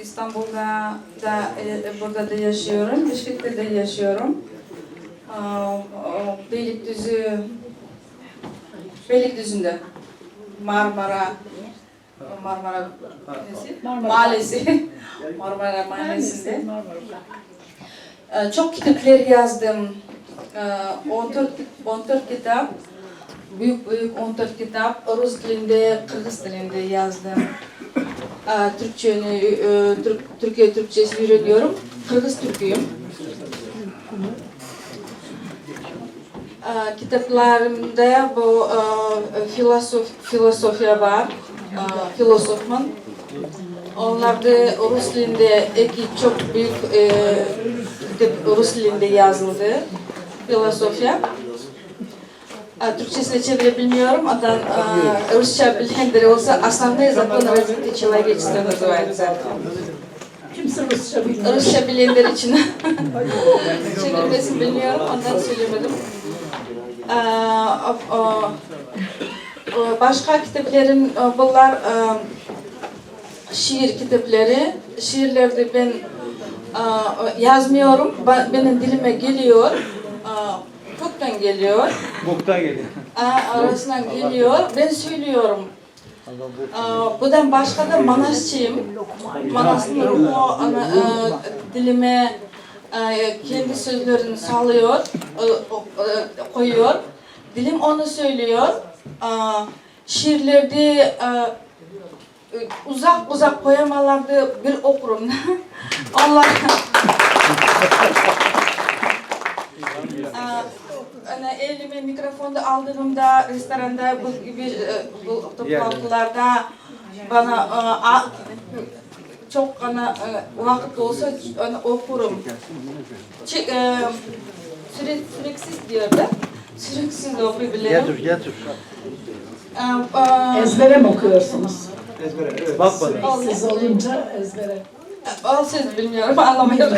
İstanbul'da da e, burada da yaşıyorum. Bişkek'te de yaşıyorum. O Beylikdüzü Beylikdüzü'nde Marmara Marmara? Mahallesi Marmara Mahallesi'nde Ee, çok kitaplar yazdım. Ee, 14, 14 kitap büyük büyük 14 kitap Rus dilinde, Kırgız dilinde yazdım. Türkçeni, e, Türk, Türkiye Türkçesi öğreniyorum. Kırgız Türküyüm. Kitaplarımda bu e, filosof, filosofya var. Ee, filosofum. Onlar da Rus dilinde iki çok büyük e, Rus dilinde yazıldı. Filosofya. Ee, Türkçesine çevirebilmiyorum. Ondan e, Rusça bilenleri olsa основные законы развития человечества называется. Kimse Rusça bilmiyor. Rusça bilenler için çevirmesini bilmiyorum. Ondan söylemedim. Ee, o- o- o başka kitaplarım e, bunlar e, şiir kitapları. Şiirlerde ben e, yazmıyorum. Ba- Benim dilime geliyor. Türk'ten geliyor. Boktan geliyor. Aa, arasından geliyor. Ben söylüyorum. Aa, Bundan başka da Manasçıyım. Manas'ın ruhu ana, e, dilime e, kendi sözlerini sağlıyor, e, o- e, koyuyor. Dilim onu söylüyor. Aa, Şiirlerde e, uzak uzak poemalarda bir okurum. Allah Aa, Hani elime mikrofonu aldığımda restoranda bu gibi e, bu toplantılarda bana e, a- çok ana e, vakit olsa ana okurum. Çi- e, süre, süreksiz diyor da. Süreksiz de okuyabilirim. Getir, getir. Ezbere mi okuyorsunuz? Ezbere, evet. Bak bana. Siz olunca ezbere. O söz bilmiyorum anlamıyorum.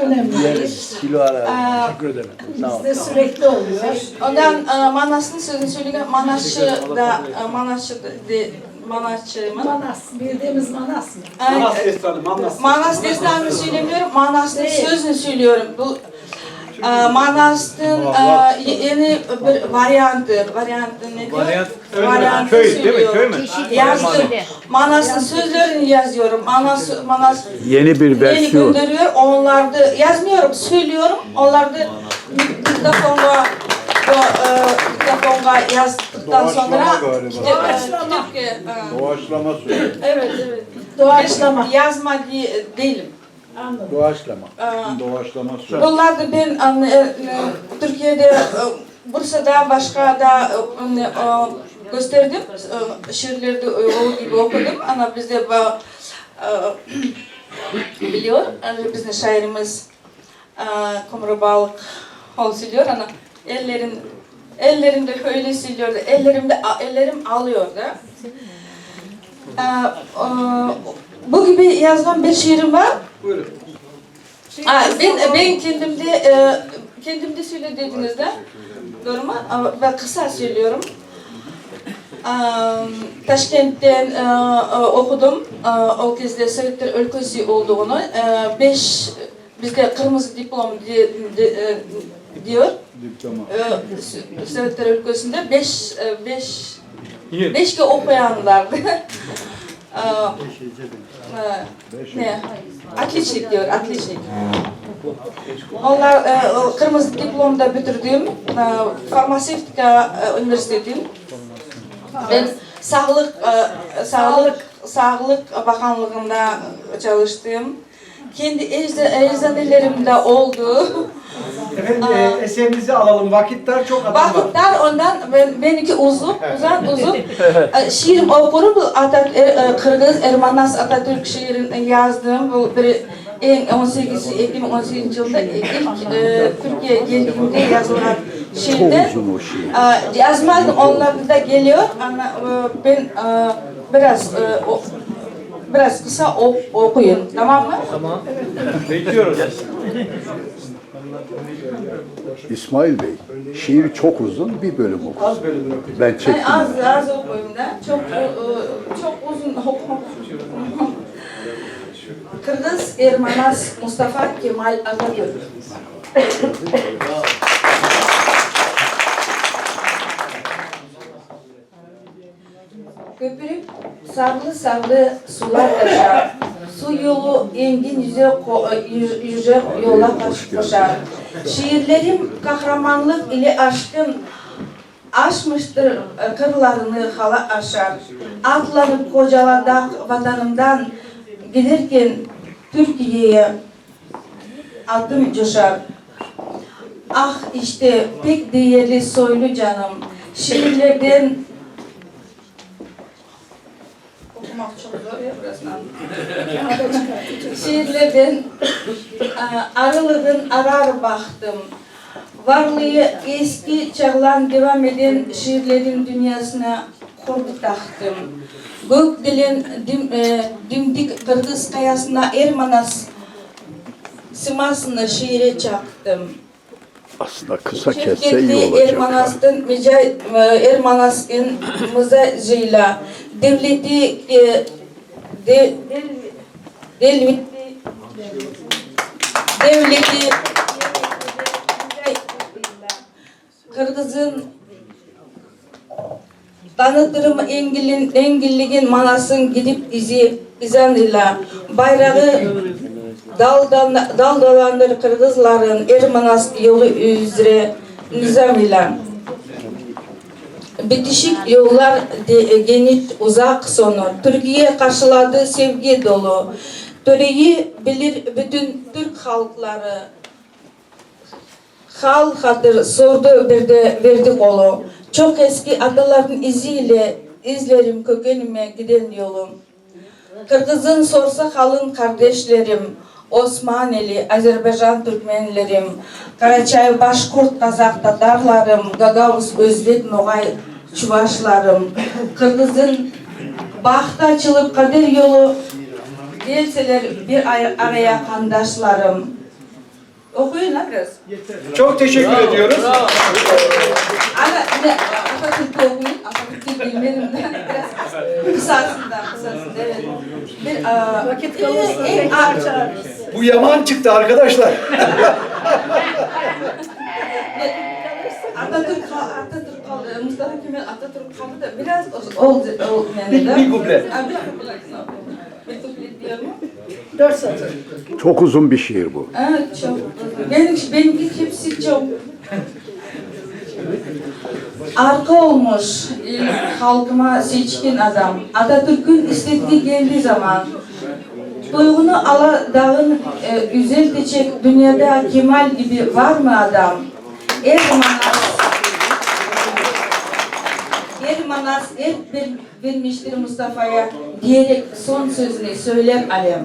Önemli değil. Kilo ara. Aa, Teşekkür ederim. Sağ ol. Bizde sürekli oluyor. Ondan e, Manas'ın sözünü söyleyeyim. Manasçı da e, Manasçı da de, Manasçıyım. Manas, bildiğimiz Manas mı? Ay, Manas destanı, Manas. Manas destanını söylemiyorum, Manas'ın sözünü söylüyorum. Bu e, Manas'ın e, yeni bir varyantı, varyantı ne diyor? Varyant. Varyantı Köy, değil mi? Köy mü? Yazdım. Manas'ın sözlerini yazıyorum. Manas, Manas Yeni bir versiyon. gönderiyor. Onlar da yazmıyorum, söylüyorum. Onlar da mikrofonla bu e, mikrofonla yazdıktan sonra Doğaçlama galiba. kitap, kitap, e, Doğaçlama söylüyor. evet evet. Doğaçlama. Yazma diye değilim. Anladım. Doğaçlama. Aa, Doğaçlama söylüyor. Bunlar da ben anne, e, Türkiye'de e, Bursa'da başka da e, e, gösterdim. E, Şiirlerde o gibi okudum ama bizde e, biliyor. Yani bizim şairimiz e, Kumru Balık Hol söylüyor ama ellerin ellerinde öyle söylüyordu. Ellerimde ellerim ağlıyordu. E, e, bu gibi yazmam bir şiirim var. Buyurun. Aa, ben ben kendimde e, kendimde söylediğinizde doğru mu? Ben kısa söylüyorum. Taşkent'ten e, e, okudum. E, o kez Sovyetler ülkesi olduğunu. E, beş bizde kırmızı diplom diyor. Diploma. E, Sovyetler ülkesinde beş e, beş beş ki okuyanlardı. E, ne? Atliçlik diyor, atliçlik. Onlar e, kırmızı diplomda bitirdim. E, farmasevtika e, üniversitedeyim. Ben sağlık e, sağlık sağlık bakanlığında çalıştım. Kendi ecza- eczanelerimde oldu. Efendim e, eserinizi alalım. Vakit dar çok adam var. Vakitler ondan ben, benimki uzun, uzun uzun. E, Şiirim okurum. Bu Atat, er, e, Kırgız Ermanas Atatürk şiirini yazdım. Bu bir en 18 Ekim 18 yılında ilk e, Türkiye geldiğimde yazılan şiir. E, yazmadım onlarda da geliyor ama e, ben e, biraz e, o, biraz kısa ok, okuyun tamam mı? Tamam. Bekliyoruz. İsmail Bey, şiir çok uzun, bir bölüm oku. Az bölümünü okuyacağım. Ben Yani çektim. az az okuyayım da çok e, çok uzun okumam. Kırgız Ermanas Mustafa Kemal Atatürk. Köpürüp sarlı sarlı sular aşar. Su yolu engin yüze, ko- yü- yüce yola koş- koşar. Şiirlerim kahramanlık ile aşkın aşmıştır e, kırlarını hala aşar. Atlanıp kocalada vatanımdan gelirken Türkiye'ye adım coşar. Ah işte pek değerli soylu canım. Şiirlerden çok zor ya burasından. Şiirlerden arılığın arar baktım. Varlığı eski çağlan devam eden şiirlerin dünyasına korku taktım. Gök dilen dim, e, dimdik Kırgız kayasına Ermanas simasını şiire çaktım. Aslında kısa kesse iyi olacak. Ermanas'ın Mücahit e, Ermanas'ın müzeciyle devleti e, de, devleti devleti Kırgız'ın tanıtırım engilin, engilligin manasın gidip izi izanıyla bayrağı dal, dal dalandır Kırgızların Ermanas yolu üzere nizam ile bitişik yollar de, geniş uzak sonu Türkiye karşıladı sevgi dolu töreyi bilir bütün Türk halkları hal hatır sordu bir de verdi kolu. Çok eski ataların iziyle izlerim kökenime giden yolum. Kırgız'ın sorsa halın kardeşlerim, Osmaneli, Azerbaycan Türkmenlerim, Karaçay, Başkurt, Kazak, Tatarlarım, Gagavuz, Özbek, Noğay, Çuvaşlarım, Kırgız'ın bahtı açılıp kader yolu gelseler bir ay- araya kandaşlarım. Okuyun ha biraz. Çok teşekkür ediyoruz. Ana ne Atatürk'ü okuyun. Atatürk'ü bilmedim de biraz kısasından kısasından evet. Bir vakit kalırsa en arça. Bu yaman çıktı arkadaşlar. Atatürk Atatürk kaldı. Mustafa Kemal Atatürk kaldı da biraz oldu oldu Bir, bir kuple. Dört satır. Çok uzun bir şiir bu. Evet çok. Benim benimki hepsi çok. Arka olmuş e, halkıma seçkin adam. Atatürk'ün istediği geldiği zaman Duygunu ala dağın e, yüzeltecek dünyada Kemal gibi var mı adam? Ermanas Ermanas er ver- vermiştir Mustafa'ya diyerek son sözünü söyler alem.